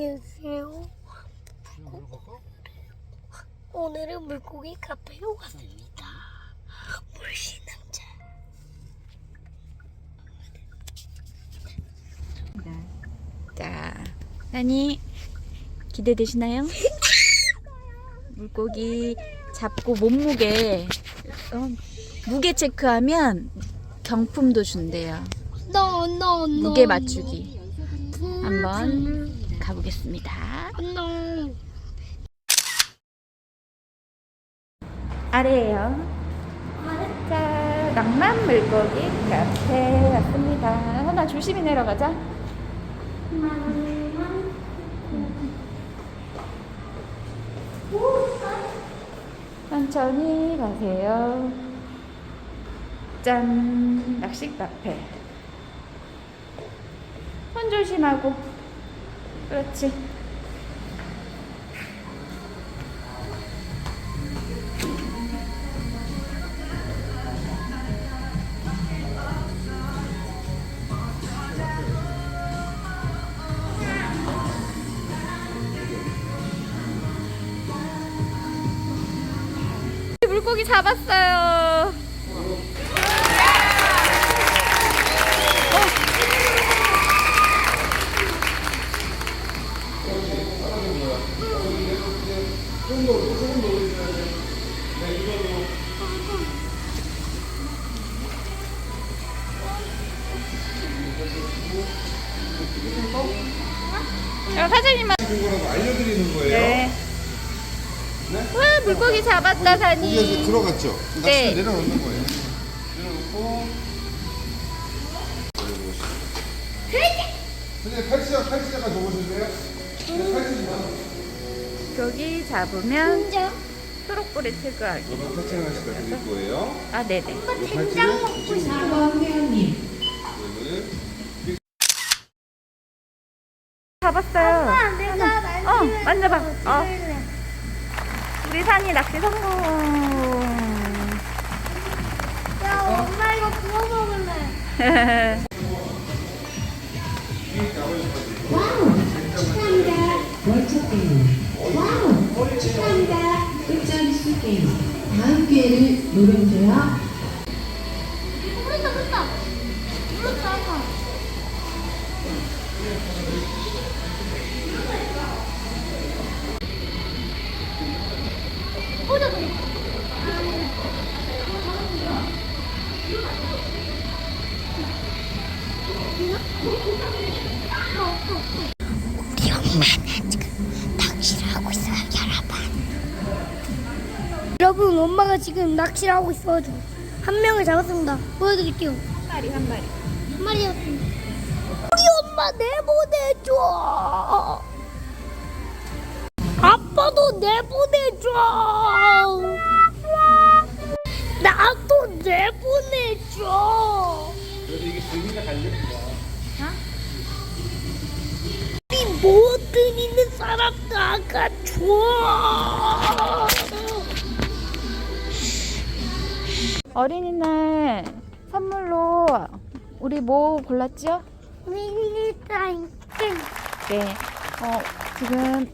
안녕하세요. 그냥 물어볼까? 오늘은 물고기 카페에 왔습니다. 물씨 남자. 자, 나니 기대되시나요? 물고기 잡고 몸무게 어, 무게 체크하면 경품도 준대요. No, no, no. 무게 맞추기 한번 가보겠습니다. No. 아래에요. 자, 낭만 물고기 카페 왔습니다. 하나 조심히 내려가자. 천천히 가세요. 짠, 낚시 카페. 손 조심하고. 그렇지. 물고기 잡았어요. 자, 사장님만. 거라고 알려드리는 거예요. 네. 와, 물고기 잡았다, 사니. 들어갔죠? 낚시 네. 내려놓는 거예요. 내려놓고. 팔찌가 팔찌가? 네, 팔찌만. 여기 잡으면? 초록불에. 여기 팔찌 하나씩 더 드릴 거예요. 아, 네네. 이 잡았어 요. 아, 내가 날 어, 만져봐. 어. 우리 산이 낚시 성공. 야, 엄마 이거 구워 먹을래. 월척 게임. 와우! 축하합니다. 끝자리수 게임. 다음 기회를 노려보세요. 물었다, 물었다. 물었다, 아까. 있어요, 여러분. 여러분, 엄마가 지금 낚시를 하고 있어가지고 한 명을 잡았습니다. 보여드릴게요. 한 마리, 한 마리. 한 마리였습니다. 우리 엄마 내보내줘. 아빠도 내보내줘. 나도 내보내줘. 그래도 이게 재미가 달려있다. 우리 모든 있는 사람 나가줘. 어린이날 선물로 우리 뭐 골랐죠? 미니 타임. 네. 어, 지금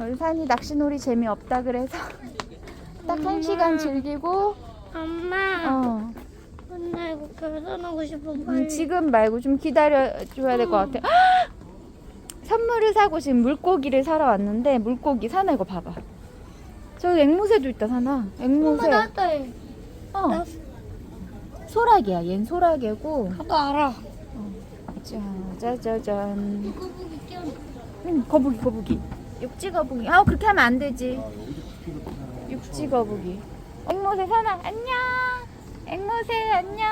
우리 산이 낚시놀이 재미없다 그래서 딱한 시간 즐기고 엄마, 어, 나 이거 결혼하고 싶어. 음, 빨리. 지금 말고 좀 기다려 줘야 될 것 같아. 헉! 선물을 사고 지금 물고기를 사러 왔는데 물고기 사나 이거 봐봐. 저 앵무새도 있다 사나. 앵무새. 엄마 나왔다. 얘. 어, 나 소라게야. 얜 소라게고. 나도 알아. 자, 짜자잔. 이거 보기 껴. 응, 거북이, 거북이. 육지 거북이. 아, 그렇게 하면 안 되지. 육지 거북이. 앵무새 사나, 안녕. 앵무새, 안녕.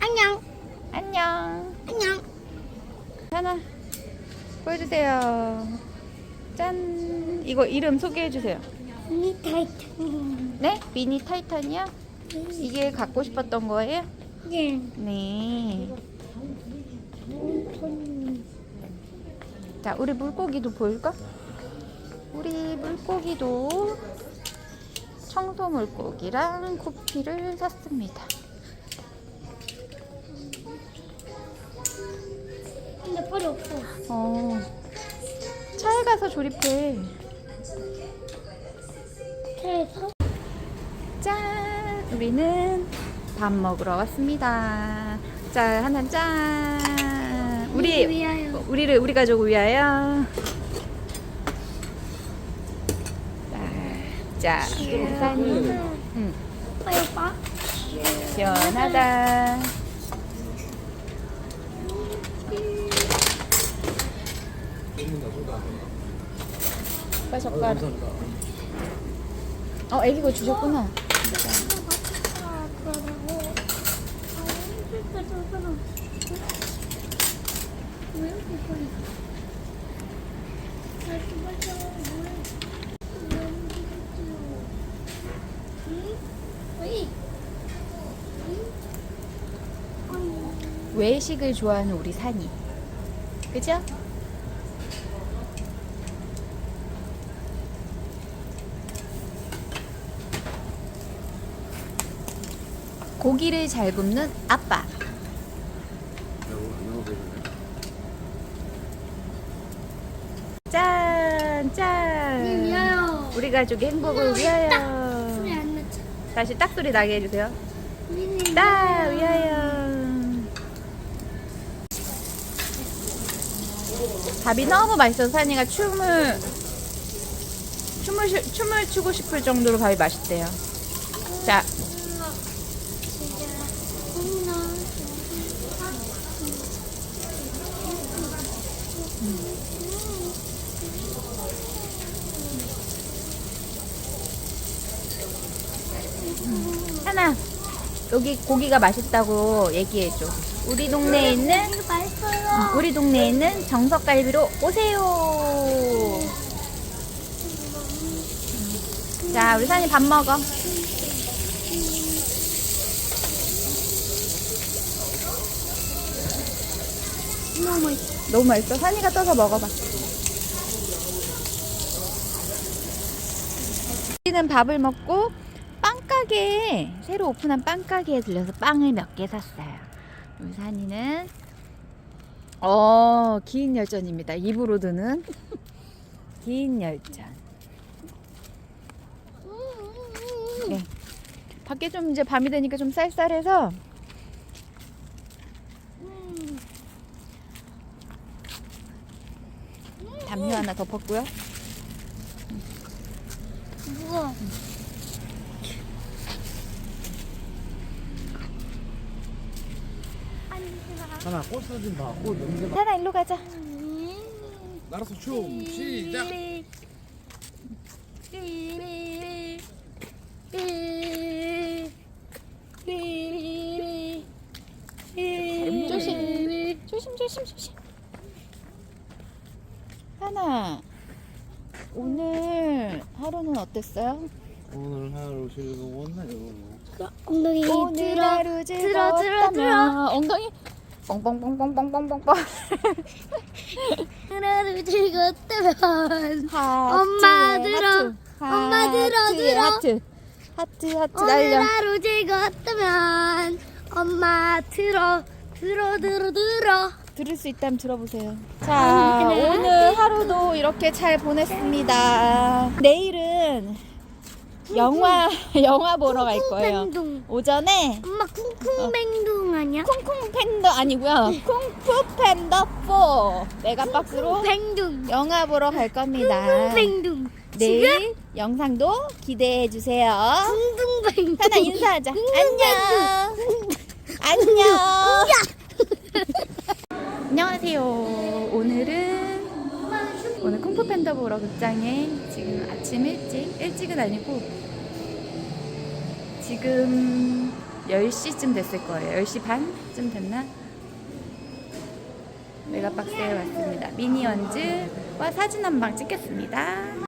안녕. 안녕. 안녕. 사나, 보여주세요. 짠. 이거 이름 소개해주세요. 미니 타이탄. 네? 미니 타이탄이요? 이게 갖고 싶었던 거예요? 예. 네. 자, 우리 물고기도 보일까? 우리 물고기도 청소 물고기랑 쿠피를 샀습니다. 어. 차에 가서 조립해. 차에서? 짠! 우리는 밥 먹으러 왔습니다. 짠, 하나 짠! 우리, 우리 위하여. 우리를, 우리 가족을 위하여. 자, 자, 우리 산이. 응, 오빠. 시원하다. 오빠 젓가락. 어, 애기 거 주셨구나. 외식을 좋아하는 우리 산이. 그죠? 고기를 잘 굽는 아빠. 짠, 짠. 위하여. 우리 가족의 행복을 위하여. 소리 안 났지? 다시 딱 소리 나게 해주세요. 우리는 딱 위하여. 밥이 너무 맛있어서 산이가 춤을 춤을 시- 춤을 추고 싶을 정도로 밥이 맛있대요. 자, 하나 여기 고기가 맛있다고 얘기해줘. 우리 동네에 있는 맛있어요. 우리 동네에 있는 정석갈비로 오세요. 자, 우리 산이 밥 먹어. 너무 맛있어. 너무 맛있어. 산이가 떠서 먹어봐. 우리는 밥을 먹고 빵가게에 새로 오픈한 빵가게에 들려서 빵을 몇 개 샀어요. 우리 산이는 어, 긴 열전입니다. 입으로 드는 긴 열전. 네. 밖에 좀 이제 밤이 되니까 좀 쌀쌀해서 음. 담요 하나 덮었고요. 무거워. 하나 꽃 사진 봐. 꽃 냄새 나. 산아 일로 가자. 나라서 춤 시작. 조심. 조심 조심 조심. 하나. 오늘 하루는 어땠어요? 오늘 하루 즐거웠나요? 엉덩이 오늘 들어 하루 들어 들어 들어 즐거웠다며. 엉덩이 뻥뻥뻥뻥뻥뻥뻥뻥. 하루 즐겁다면 하트, 엄마 들어. 하트, 엄마 들어, 하트, 들어. 하트 하트 하트 오늘 날려. 하루 즐겁다면 엄마 들어 들어 들어 들어 들을 수 있다면 들어보세요. 자, 오늘 하루도 이렇게 잘 보냈습니다. 내일은 영화 영화 보러 갈 거예요. 오전에 엄마 쿵쿵뱅둥 아니야? 쿵쿵 팬더 아니고요. 쿵푸 팬더 4 메가박스로 뱅둥 영화 보러 갈 겁니다. 쿵쿵뱅둥 내일 영상도 기대해 주세요. 쿵쿵뱅둥 하나 인사하자. 안녕. 안녕. 안녕하세요. 오늘은 오늘 쿵푸 팬더 보러 극장에 지금 아침 일찍 일찍은 아니고 지금 10시쯤 됐을 거예요. 10시 반쯤 됐나? 메가박스에 왔습니다. 미니언즈와 사진 한 방 찍겠습니다.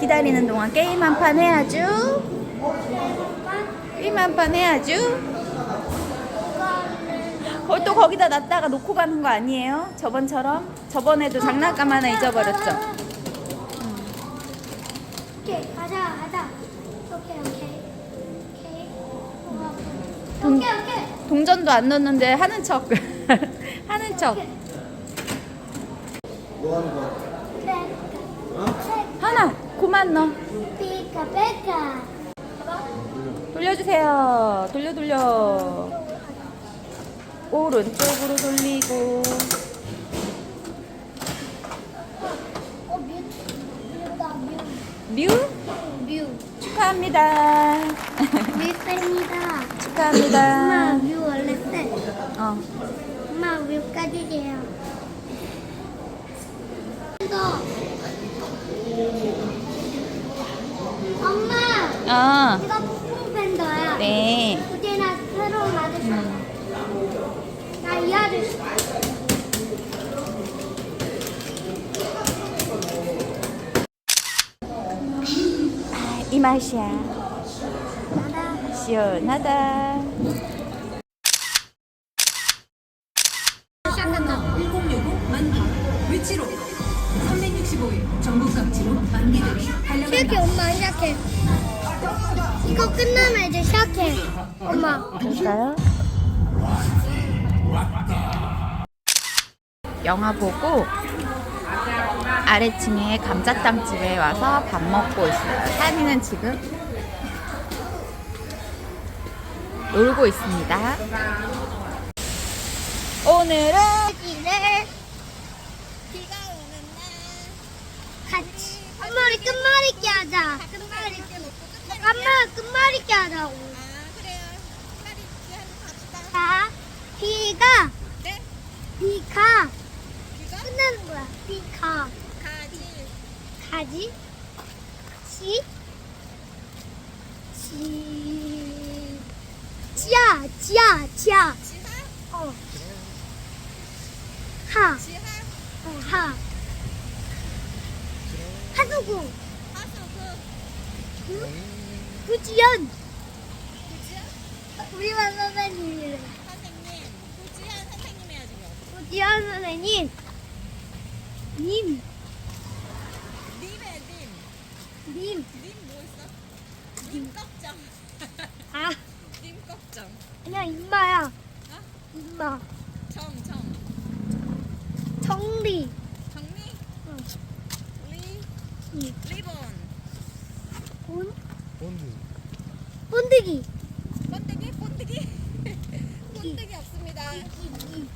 기다리는 동안 게임 한 판 해야죠. 게임 한판 해야죠. 어, 또 거기다 놨다가 놓고 가는 거 아니에요? 저번처럼? 저번에도 장난감 하나 잊어버렸죠? 오케이 가자 가자 오케이 오케이 동, 오케이 오케이. 동전도 안 넣는데 하는 척. 하는 척. 뭐 하는 거야? 네. 하나, 그만 넣어. 피카 페카. 돌려주세요. 돌려, 돌려. 오른쪽으로 돌리고. 어 뮤. 뮤다 뮤. 뮤? 뮤. 축하합니다. 뮤입니다. 엄마 축하합니다. 뮤 원래 세. 어. 엄마 뮤까지 돼요. 이거. 엄마 아, 이거 폭풍 팬더야. 네. 어제나 새로운 아저씨. 나이 아저씨. 이 맛이야. 시원하다. 시작한다. 1060 만기 위치로 365일 전국 각지로 만기들이 달려간다. 시작해 엄마 시작해. 이거 끝나면 이제 시작해. 엄마. 볼까요? 영화 보고 아래층에 감자탕 집에 와서 밥 먹고 있어요. 산이는 지금 놀고 있습니다. 오늘은 여기를 비가 오는 날 같이 한 마리 끝말잇기 하자. 끝말잇기. 끝말잇기 하자고. 아 그래요. 기한 갑시다. 자, 비가 네. 비가 끝나는 거야. 비가. 가지 지 지. 지야, 지야, 지야. 어. 하. 어, 하. 하수구. 구, 구지연. 우리만 선생님이래. 선생님. 구지연 선생님 해야지. 구지연 선생님. 님, 님의 님. 님. 님뭐 있어? 님 꺽정. 아, 님 꺽정. 그냥 임마야. 어? 임마. 정 정. 정리. 정리. 응. 리. 이. 리본. 본, 본드. 본드기. 번데기 번데기. 번데기 없습니다. 기, 기, 기.